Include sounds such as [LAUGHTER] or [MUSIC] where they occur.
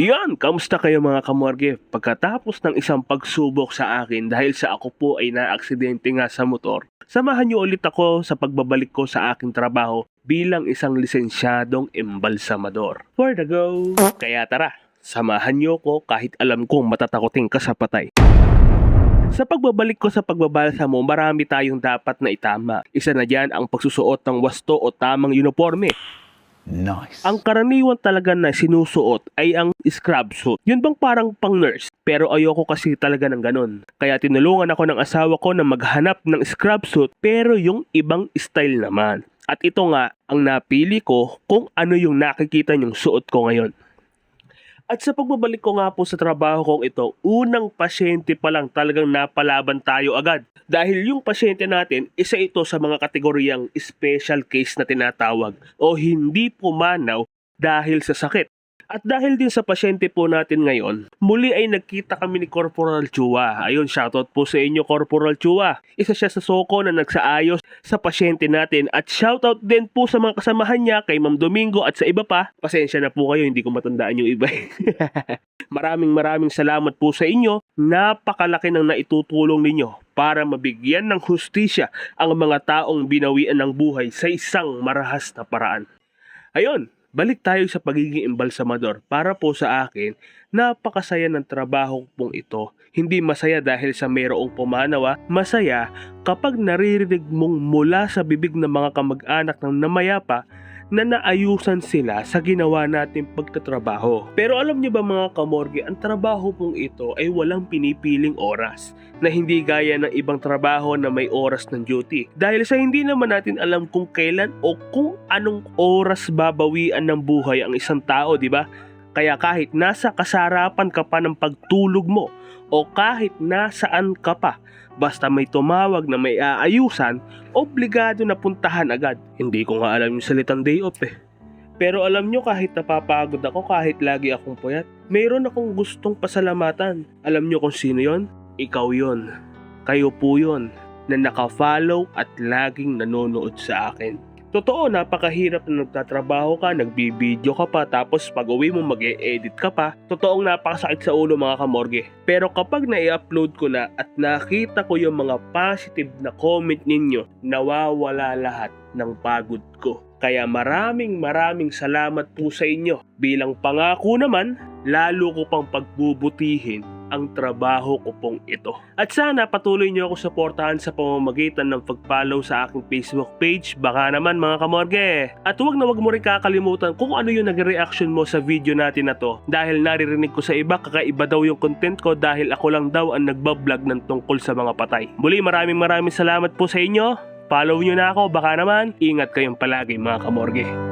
Yan, kamusta kayo mga kamorge? Pagkatapos ng isang pagsubok sa akin dahil sa ako po ay naaksidente nga sa motor, samahan niyo ulit ako sa pagbabalik ko sa aking trabaho bilang isang lisensyadong embalsamador. For the go! Kaya tara, samahan niyo ko kahit alam kong matatakotin ka sa patay. Sa pagbabalik ko sa pagbabalsa mo, marami tayong dapat na itama. Isa na dyan ang pagsusuot ng wasto o tamang uniforme. Nice. Ang karaniwan talaga na sinusuot ay ang scrub suit. Yun bang parang pang nurse? Pero ayoko kasi talaga ng ganun. Kaya tinulungan ako ng asawa ko na maghanap ng scrub suit pero yung ibang style naman. At ito nga ang napili ko kung ano yung nakikita niyong suot ko ngayon. At sa pagbabalik ko nga po sa trabaho kong ito, unang pasyente pa lang talagang napalaban tayo agad. Dahil yung pasyente natin, isa ito sa mga kategoryang special case na tinatawag o hindi pumanaw dahil sa sakit. At dahil din sa pasyente po natin ngayon, muli ay nagkita kami ni Corporal Chua. Ayun, shoutout po sa inyo Corporal Chua. Isa siya sa soko na nagsaayos sa pasyente natin at shoutout din po sa mga kasamahan niya kay Ma'am Domingo at sa iba pa. Pasensya na po kayo, hindi ko matandaan yung iba. [LAUGHS] maraming maraming salamat po sa inyo. Napakalaki ng naitutulong ninyo para mabigyan ng hustisya ang mga taong binawian ng buhay sa isang marahas na paraan. Ayun, balik tayo sa pagiging embalsamador. Para po sa akin, napakasaya ng trabaho pong ito. Hindi masaya dahil sa mayroong pumanawa, masaya kapag naririnig mong mula sa bibig ng mga kamag-anak ng namayapa na naayusan sila sa ginawa nating pagtatrabaho. Pero alam niyo ba mga kamorge, ang trabaho pong ito ay walang pinipiling oras na hindi gaya ng ibang trabaho na may oras ng duty. Dahil sa hindi naman natin alam kung kailan o kung anong oras babawian ng buhay ang isang tao, di ba? Kaya kahit nasa kasarapan ka pa ng pagtulog mo o kahit nasaan ka pa, basta may tumawag na may aayusan, obligado na puntahan agad. Hindi ko nga alam yung salitang day off eh. Pero alam nyo kahit napapagod ako, kahit lagi akong puyat, mayroon akong gustong pasalamatan. Alam nyo kung sino yon? Ikaw yon. Kayo po yon na nakafollow at laging nanonood sa akin. Totoo, napakahirap na nagtatrabaho ka, nagbibideo ka pa, tapos pag uwi mo mag edit ka pa. Totoong napakasakit sa ulo mga kamorge. Pero kapag na-upload ko na at nakita ko yung mga positive na comment ninyo, nawawala lahat ng pagod ko. Kaya maraming maraming salamat po sa inyo. Bilang pangako naman, lalo ko pang pagbubutihin ang trabaho ko pong ito. At sana patuloy niyo ako suportahan sa pamamagitan ng pag-follow sa aking Facebook page. Baka naman mga kamorge. At huwag na huwag mo rin kakalimutan kung ano yung nag-reaction mo sa video natin na to. Dahil naririnig ko sa iba, kakaiba daw yung content ko dahil ako lang daw ang nagbablog ng tungkol sa mga patay. Muli maraming maraming salamat po sa inyo. Follow nyo na ako, baka naman, ingat kayong palagi mga kamorge.